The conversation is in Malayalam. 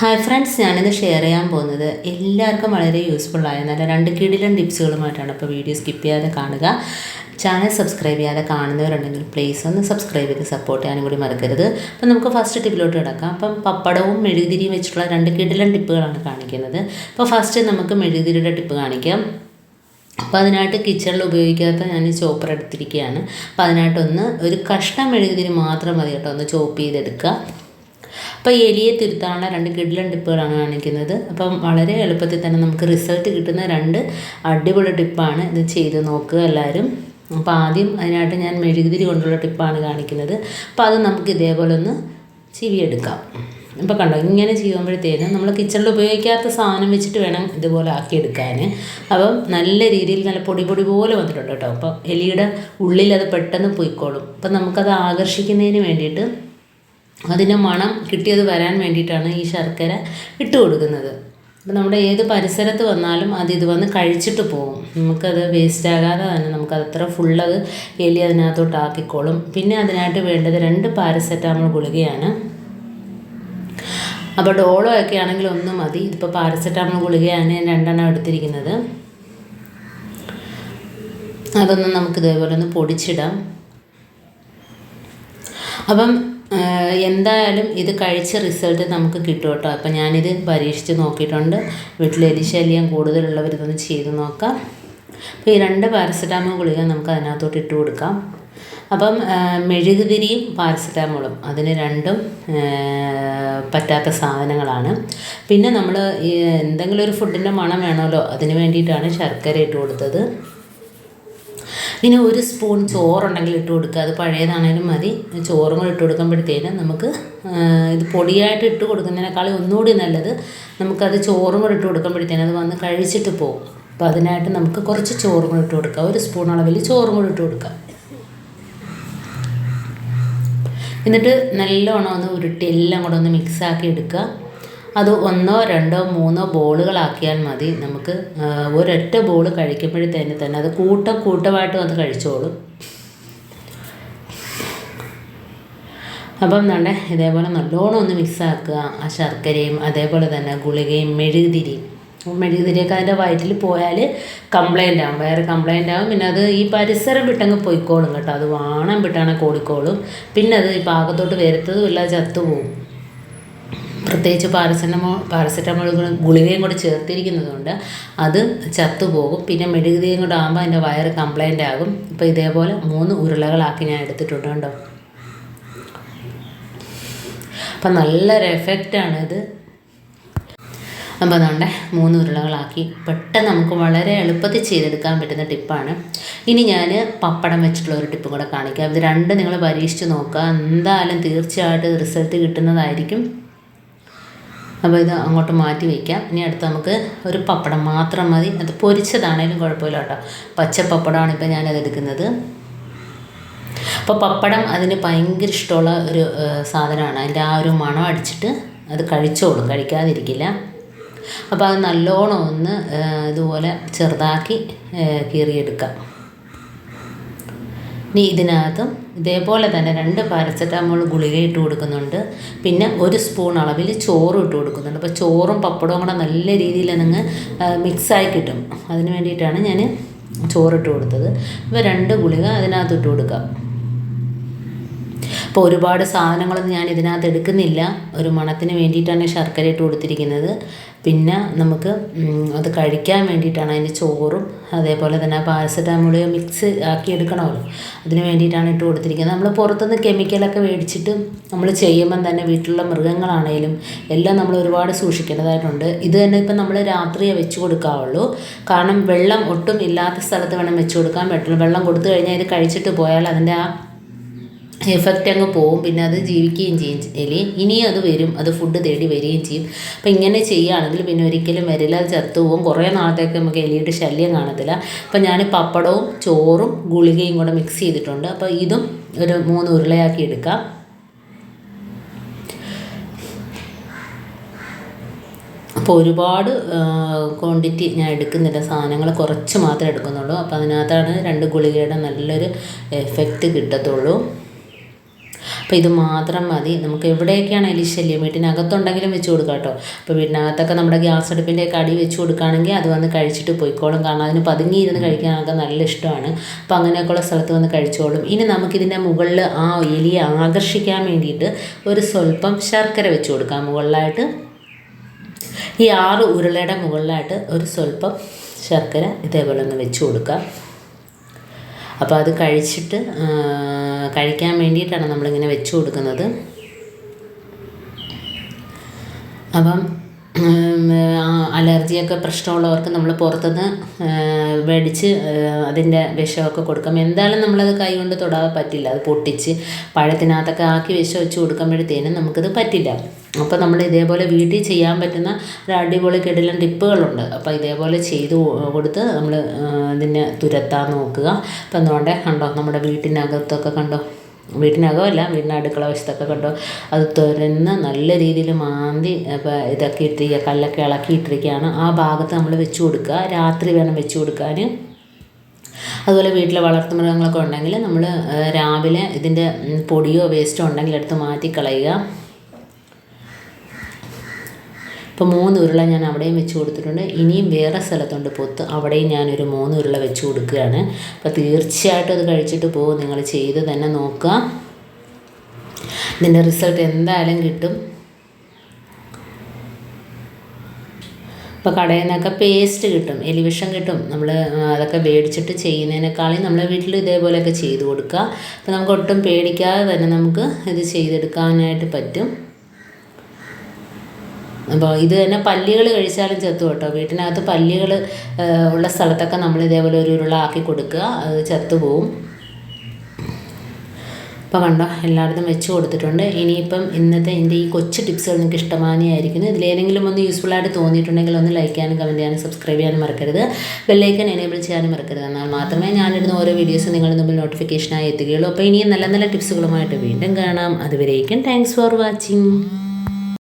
ഹായ് ഫ്രണ്ട്സ് ഞാനിത് ഷെയർ ചെയ്യാൻ പോകുന്നത് എല്ലാവർക്കും വളരെ യൂസ്ഫുൾ ആയ നല്ല രണ്ട് കിടിലൻ ടിപ്സുകളുമായിട്ടാണ് അപ്പോൾ വീഡിയോ സ്കിപ്പ് ചെയ്യാതെ കാണുക. ചാനൽ സബ്സ്ക്രൈബ് ചെയ്യാതെ കാണുന്നവരുണ്ടെങ്കിൽ പ്ലീസ് ഒന്ന് സബ്സ്ക്രൈബ് ചെയ്ത് സപ്പോർട്ട് ചെയ്യാനും കൂടി മറക്കരുത്. അപ്പം നമുക്ക് ഫസ്റ്റ് ടിപ്പിലോട്ട് കിടക്കാം. അപ്പം പപ്പടവും മെഴുകുതിരിയും വെച്ചിട്ടുള്ള രണ്ട് കിടിലൻ ടിപ്പുകളാണ് കാണിക്കുന്നത്. അപ്പോൾ ഫസ്റ്റ് നമുക്ക് മെഴുകുതിരിയുടെ ടിപ്പ് കാണിക്കാം. അപ്പോൾ അതിനായിട്ട് കിച്ചണിൽ ഉപയോഗിക്കാത്ത ഞാൻ ചോപ്പർ എടുത്തിരിക്കുകയാണ് അപ്പോൾ അതിനായിട്ടൊന്ന് ഒരു കഷ്ണം മെഴുകുതിരി മാത്രം മതി കേട്ടോ ഒന്ന് ചോപ്പ് ചെയ്തെടുക്കുക. അപ്പോൾ എലിയെ തിരുത്താനുള്ള രണ്ട് കിഡിലൻ ടിപ്പുകളാണ് കാണിക്കുന്നത്. അപ്പം വളരെ എളുപ്പത്തിൽ തന്നെ നമുക്ക് റിസൾട്ട് കിട്ടുന്ന രണ്ട് അടിപൊളി ടിപ്പാണ് ഇത് ചെയ്ത് നോക്കുക എല്ലാവരും. അപ്പോൾ ആദ്യം അതിനായിട്ട് ഞാൻ മെഴുകുതിരി കൊണ്ടുള്ള ടിപ്പാണ് കാണിക്കുന്നത്. അപ്പോൾ അത് നമുക്ക് ഇതേപോലെ ഒന്ന് ചിവിയെടുക്കാം. ഇപ്പോൾ കണ്ടോ ഇങ്ങനെ ചെയ്യുമ്പോഴത്തേനും നമ്മൾ കിച്ചണിൽ ഉപയോഗിക്കാത്ത സാധനം വെച്ചിട്ട് വേണം ഇതുപോലെ ആക്കിയെടുക്കാൻ അപ്പം നല്ല രീതിയിൽ നല്ല പൊടി പൊടി പോലെ വന്നിട്ടുണ്ട് കേട്ടോ. അപ്പം എലിയുടെ ഉള്ളിൽ അത് പെട്ടെന്ന് പോയിക്കോളും. അപ്പം നമുക്കത് ആകർഷിക്കുന്നതിന് വേണ്ടിയിട്ട് അതിന്റെ മണം കിട്ടിയത് വരാൻ വേണ്ടിയിട്ടാണ് ഈ ശർക്കര ഇട്ട് കൊടുക്കുന്നത് അപ്പം നമ്മുടെ ഏത് പരിസരത്ത് വന്നാലും അത് ഇത് വന്ന് കഴിച്ചിട്ട് പോകും. നമുക്കത് വേസ്റ്റ് ആകാതെ തന്നെ നമുക്കത് അത്ര ഫുള്ളത് എലി അതിനകത്തോട്ട് ആക്കിക്കോളും പിന്നെ അതിനായിട്ട് വേണ്ടത് രണ്ട് പാരസെറ്റാമോൾ ഗുളികയാണ്. അപ്പോൾ ഡോളോ ഒക്കെ ആണെങ്കിൽ ഒന്നും മതി. ഇതിപ്പോൾ പാരസെറ്റാമോൾ ഗുളികയാണ് ഞാൻ രണ്ടെണ്ണം എടുത്തിരിക്കുന്നത്. അതൊന്ന് നമുക്ക് ഇതേപോലെ ഒന്ന് പൊടിച്ചിടാം. അപ്പം എന്തായാലും ഇത് കഴിച്ച റിസൾട്ട് നമുക്ക് കിട്ടും കേട്ടോ. അപ്പം ഞാനിത് പരീക്ഷിച്ച് നോക്കിയിട്ടുണ്ട്. വീട്ടിൽ എലിശല്യം കൂടുതലുള്ളവർ ഇതൊന്ന് ചെയ്ത് നോക്കാം. അപ്പോൾ ഈ രണ്ട് പാരസെറ്റാമോൾ ഗുളിക നമുക്ക് അതിനകത്തോട്ട് ഇട്ട് കൊടുക്കാം. അപ്പം മെഴുകുതിരിയും പാരസെറ്റാമോളും അതിന് രണ്ടും പറ്റാത്ത സാധനങ്ങളാണ്. പിന്നെ നമ്മൾ എന്തെങ്കിലും ഒരു ഫുഡിന്റെ മണം വേണമല്ലോ അതിന് വേണ്ടിയിട്ടാണ് ശർക്കര ഇട്ട് കൊടുത്തത്. പിന്നെ ഒരു സ്പൂൺ ചോറുണ്ടെങ്കിൽ ഇട്ട് കൊടുക്കുക. അത് പഴയതാണേലും മതി. ചോറും കൂടെ ഇട്ട് കൊടുക്കുമ്പോഴത്തേനും നമുക്ക് ഇത് പൊടിയായിട്ട് ഇട്ട് കൊടുക്കുന്നതിനേക്കാളും ഒന്നുകൂടി നല്ലത് നമുക്കത് ചോറും കൂടെ ഇട്ട് കൊടുക്കുമ്പോഴത്തേനും അത് വന്ന് കഴിച്ചിട്ട് പോകും. അപ്പോൾ അതിനായിട്ട് നമുക്ക് കുറച്ച് ചോറും കൂടെ ഇട്ട് കൊടുക്കുക ഒരു സ്പൂൺ അളവിൽ ചോറും കൂടെ ഇട്ട് കൊടുക്കുക എന്നിട്ട് നല്ലോണം ഒന്ന് ഉരുട്ടി എല്ലാം കൂടെ ഒന്ന് മിക്സാക്കി എടുക്കുക. അത് ഒന്നോ രണ്ടോ മൂന്നോ ബോളുകളാക്കിയാൽ മതി. നമുക്ക് ഒരൊറ്റ ബോൾ കഴിക്കുമ്പോഴത്തേന് തന്നെ അത് കൂട്ടം കൂട്ടമായിട്ടും അത് കഴിച്ചോളും. അപ്പം നമ്മുടെ ഇതേപോലെ നല്ലോണം ഒന്ന് മിക്സാക്കുക. ആ ശർക്കരയും അതേപോലെ തന്നെ ഗുളികയും മെഴുകുതിരിയും മെഴുകുതിരിയൊക്കെ അതിന്റെ വയറ്റിൽ പോയാൽ കംപ്ലൈന്റ് ആവും. വേറെ കംപ്ലൈന്റ് ആവും. പിന്നെ അത് ഈ പരിസരം വിട്ടങ്ങ് പോയിക്കോളും കേട്ടോ. അത് വാണം വിട്ടാണ് കോടിക്കോളും. പിന്നെ അത് ഈ പാകത്തോട്ട് വരുത്തതും ഇല്ല ചത്തുപോകും പ്രത്യേകിച്ച് പാരസെറ്റമോൾ പാരസെറ്റമോൾ ഗുളികയും കൂടെ ചേർത്തിരിക്കുന്നതുകൊണ്ട് അത് ചത്തുപോകും. പിന്നെ മെഴുകുതിയും കൂടെ ആകുമ്പോൾ അതിന്റെ വയറ് കംപ്ലൈന്റ് ആകും. ഇപ്പോൾ ഇതേപോലെ മൂന്ന് ഉരുളകളാക്കി ഞാൻ എടുത്തിട്ടുണ്ട് കേട്ടോ അപ്പം നല്ലൊരു എഫക്റ്റാണിത് അപ്പോൾ അതുകൊണ്ട് മൂന്ന് ഉരുളകളാക്കി പെട്ടെന്ന് നമുക്ക് വളരെ എളുപ്പത്തിൽ ചെയ്തെടുക്കാൻ പറ്റുന്ന ടിപ്പാണ് ഇനി ഞാൻ പപ്പടം വെച്ചിട്ടുള്ള ഒരു ടിപ്പും കൂടെ കാണിക്കാം. ഇത് രണ്ട് നിങ്ങൾ പരീക്ഷിച്ച് നോക്കുക. എന്തായാലും തീർച്ചയായിട്ടും റിസൾട്ട് കിട്ടുന്നതായിരിക്കും. അപ്പോൾ ഇത് അങ്ങോട്ട് മാറ്റി വയ്ക്കാം ഇനി അടുത്ത് നമുക്ക് ഒരു പപ്പടം മാത്രം മതി. അത് പൊരിച്ചതാണേലും കുഴപ്പമില്ല കേട്ടോ. പച്ച പപ്പടമാണ് ഇപ്പോൾ ഞാനത് എടുക്കുന്നത്. അപ്പോൾ പപ്പടം അതിന് ഭയങ്കര ഇഷ്ടമുള്ള ഒരു സാധനമാണ്. അതിന്റെ ആ ഒരു മണം അടിച്ചിട്ട് അത് കഴിച്ചോളും. കഴിക്കാതിരിക്കില്ല. അപ്പോൾ അത് നല്ലോണം ഒന്ന് ഇതുപോലെ ചെറുതാക്കി കീറിയെടുക്കാം. ഇനി ഇതിനകത്തും ഇതേപോലെ തന്നെ രണ്ട് പാരസെറ്റാമോൾ ഗുളിക ഇട്ട് കൊടുക്കുന്നുണ്ട്. പിന്നെ ഒരു സ്പൂൺ അളവിൽ ചോറും ഇട്ട് കൊടുക്കുന്നുണ്ട്. അപ്പോൾ ചോറും പപ്പടവും കൂടെ നല്ല രീതിയിൽ നിങ്ങൾ മിക്സായി കിട്ടും. അതിന് വേണ്ടിയിട്ടാണ് ഞാൻ ചോറിട്ട് കൊടുത്തത്. അപ്പോൾ രണ്ട് ഗുളിക അതിനകത്ത് ഇട്ട് കൊടുക്കാം. അപ്പോൾ ഒരുപാട് സാധനങ്ങളൊന്നും ഞാൻ ഇതിനകത്ത് എടുക്കുന്നില്ല. ഒരു മണത്തിന് വേണ്ടിയിട്ടാണ് ശർക്കര ഇട്ട് കൊടുത്തിരിക്കുന്നത്. പിന്നെ നമുക്ക് അത് കഴിക്കാൻ വേണ്ടിയിട്ടാണ് അതിന്റെ ചോറും അതേപോലെ തന്നെ പാരസെറ്റാമോൾ മിക്സ് ആക്കി എടുക്കണമല്ലോ. അതിന് വേണ്ടിയിട്ടാണ് ഇട്ട് കൊടുത്തിരിക്കുന്നത്. നമ്മൾ പുറത്തുനിന്ന് കെമിക്കലൊക്കെ മേടിച്ചിട്ട് നമ്മൾ ചെയ്യുമ്പം തന്നെ വീട്ടിലുള്ള മൃഗങ്ങളാണേലും എല്ലാം നമ്മൾ ഒരുപാട് സൂക്ഷിക്കേണ്ടതായിട്ടുണ്ട്. ഇത് തന്നെ ഇപ്പം നമ്മൾ രാത്രിയെ വെച്ച് കൊടുക്കാവുള്ളൂ. കാരണം വെള്ളം ഒട്ടും ഇല്ലാത്ത സ്ഥലത്ത് വേണം വെച്ച് കൊടുക്കാൻ പറ്റുള്ളൂ. വെള്ളം കൊടുത്തു കഴിഞ്ഞാൽ ഇത് കഴിച്ചിട്ട് പോയാൽ അതിന്റെ ആ എഫക്റ്റ് അങ്ങ് പോവും. പിന്നെ അത് ജീവിക്കുകയും ചെയ്യും. എലി ഇനിയും അത് വരും. അത് ഫുഡ് തേടി വരികയും ചെയ്യും. അപ്പം ഇങ്ങനെ ചെയ്യുകയാണെങ്കിൽ പിന്നെ ഒരിക്കലും വരില്ല. അത് ചത്തു പോകും. കുറേ നാളത്തേക്ക് നമുക്ക് എലിയുടെ ശല്യം കാണത്തില്ല. അപ്പം ഞാൻ പപ്പടവും ചോറും ഗുളികയും കൂടെ മിക്സ് ചെയ്തിട്ടുണ്ട്. അപ്പോൾ ഇതും ഒരു മൂന്ന് ഉരുളയാക്കി എടുക്കാം. അപ്പോൾ ഒരുപാട് ക്വാണ്ടിറ്റി ഞാൻ എടുക്കുന്നില്ല. സാധനങ്ങൾ കുറച്ച് മാത്രമേ എടുക്കുന്നുള്ളൂ. അപ്പോൾ അതിനകത്താണ് രണ്ട് ഗുളികയുടെ നല്ലൊരു എഫക്റ്റ് കിട്ടത്തുള്ളൂ. അപ്പോൾ ഇത് മാത്രം മതി. നമുക്ക് എവിടെയൊക്കെയാണ് അതിൽ ശല്യം? വീട്ടിനകത്തുണ്ടെങ്കിലും വെച്ച് കൊടുക്കാം കേട്ടോ. അപ്പോൾ വീട്ടിനകത്തൊക്കെ നമ്മുടെ ഗ്യാസ് അടുപ്പിന്റെ കടി വെച്ച് കൊടുക്കുകയാണെങ്കിൽ അത് വന്ന് കഴിച്ചിട്ട് പോയിക്കോളും. കാരണം അതിന് പതുങ്ങിയിരുന്ന് കഴിക്കാനൊക്കെ നല്ല ഇഷ്ടമാണ്. അപ്പോൾ അങ്ങനെയൊക്കെയുള്ള സ്ഥലത്ത് വന്ന് കഴിച്ചോളും. ഇനി നമുക്കിതിന്റെ മുകളിൽ ആ എലിയെ ആകർഷിക്കാൻ വേണ്ടിയിട്ട് ഒരു സ്വല്പം ശർക്കര വെച്ച് കൊടുക്കാം. മുകളിലായിട്ട് ഈ ആറ് ഉരുളയുടെ മുകളിലായിട്ട് ഒരു സ്വല്പം ശർക്കര ഇതേപോലെ ഒന്ന് വെച്ച് കൊടുക്കുക അപ്പോൾ അത് കഴിച്ചിട്ട് കഴിക്കാൻ വേണ്ടിയിട്ടാണ് നമ്മളിങ്ങനെ വെച്ച് കൊടുക്കുന്നത്. അപ്പം അലർജിയൊക്കെ പ്രശ്നമുള്ളവർക്ക് നമ്മൾ പുറത്തുനിന്ന് മേടിച്ച് അതിന്റെ വിഷമൊക്കെ കൊടുക്കും. എന്തായാലും നമ്മളത് കൈ കൊണ്ട് തൊടാതെ പറ്റില്ല. അത് പൊട്ടിച്ച് പഴത്തിനകത്തൊക്കെ ആക്കി വിഷം വെച്ച് കൊടുക്കുമ്പോഴത്തേനും നമുക്കത് പറ്റില്ല. അപ്പോൾ നമ്മൾ ഇതേപോലെ വീട്ടിൽ ചെയ്യാൻ പറ്റുന്ന ഒരു അടിപൊളി കിടിലൻ ടിപ്പുകളുണ്ട്. അപ്പോൾ ഇതേപോലെ ചെയ്ത് കൊടുത്ത് നമ്മൾ ഇതിനെ തുരത്താൻ നോക്കുക. അപ്പം എന്തുകൊണ്ടേ കണ്ടോ? നമ്മുടെ വീട്ടിനകത്തൊക്കെ കണ്ടോ? വീട്ടിനകമല്ല വീടിന്റെ അടുക്കള വശത്തൊക്കെ കണ്ടോ? അത് തുരന്ന് നല്ല രീതിയിൽ മാന്തി ഇതൊക്കെ ഇട്ടിരിക്കുക കല്ലൊക്കെ ഇളക്കി ഇട്ടിരിക്കുകയാണ് ആ ഭാഗത്ത് നമ്മൾ വെച്ച് കൊടുക്കുക. രാത്രി വേണം വെച്ച് കൊടുക്കാൻ. അതുപോലെ വീട്ടിലെ വളർത്തുമൃഗങ്ങളൊക്കെ ഉണ്ടെങ്കിൽ നമ്മൾ രാവിലെ ഇതിന്റെ പൊടിയോ വേസ്റ്റോ ഉണ്ടെങ്കിൽ എടുത്ത് മാറ്റി കളയുക ഇപ്പോൾ മൂന്ന് ഉരുള ഞാൻ അവിടെയും വെച്ച് കൊടുത്തിട്ടുണ്ട്. ഇനിയും വേറെ സ്ഥലത്തുണ്ട് പൊത്ത്. അവിടെയും ഞാനൊരു മൂന്ന് ഉരുള വെച്ച് കൊടുക്കുകയാണ്. അപ്പോൾ തീർച്ചയായിട്ടും അത് കഴിച്ചിട്ട് പോകും. നിങ്ങൾ ചെയ്ത് തന്നെ നോക്കുക. ഇതിന്റെ റിസൾട്ട് എന്തായാലും കിട്ടും. ഇപ്പോൾ കടയിൽ നിന്നൊക്കെ പേസ്റ്റ് കിട്ടും. എലിവിഷം കിട്ടും. നമ്മൾ അതൊക്കെ മേടിച്ചിട്ട് ചെയ്യുന്നതിനേക്കാളും നമ്മളെ വീട്ടിൽ ഇതേപോലെയൊക്കെ ചെയ്ത് കൊടുക്കുക. അപ്പോൾ നമുക്ക് ഒട്ടും പേടിക്കാതെ തന്നെ നമുക്ക് ഇത് ചെയ്തെടുക്കാനായിട്ട് പറ്റും. അപ്പോൾ ഇത് തന്നെ പല്ലികൾ കഴിച്ചാലും ചത്തു കേട്ടോ. വീട്ടിനകത്ത് പല്ലികൾ ഉള്ള സ്ഥലത്തൊക്കെ നമ്മൾ ഇതേപോലെ ഒരു ഉരുള ആക്കി കൊടുക്കുക. അത് ചത്തുപോകും അപ്പോൾ കണ്ടോ എല്ലായിടത്തും വെച്ച് കൊടുത്തിട്ടുണ്ട്. ഇനിയിപ്പം ഇന്നത്തെ എന്റെ ഈ കൊച്ചു ടിപ്സുകൾ നിങ്ങൾക്ക് ഇഷ്ടമാനിയായിരിക്കുന്നു ഇതിലേതെങ്കിലും ഒന്ന് യൂസ്ഫുൾ ആയിട്ട് തോന്നിയിട്ടുണ്ടെങ്കിൽ ഒന്ന് ലൈക്ക് ചെയ്യാനും കമന്റ് ചെയ്യാനും സബ്സ്ക്രൈബ് ചെയ്യാനും മറക്കരുത്. ബെല്ലൈക്കൻ എനേബിൾ ചെയ്യാനും മറക്കരുത്. എന്നാൽ മാത്രമേ ഞാനിടുന്ന ഓരോ വീഡിയോസും നിങ്ങളുടെ മുമ്പിൽ നോട്ടിഫിക്കേഷനായി എത്തുകയുള്ളൂ. അപ്പോൾ ഇനിയും നല്ല നല്ല ടിപ്സുകളുമായിട്ട് വീണ്ടും കാണാം. അതുവരേക്കും താങ്ക്സ് ഫോർ വാച്ചിങ്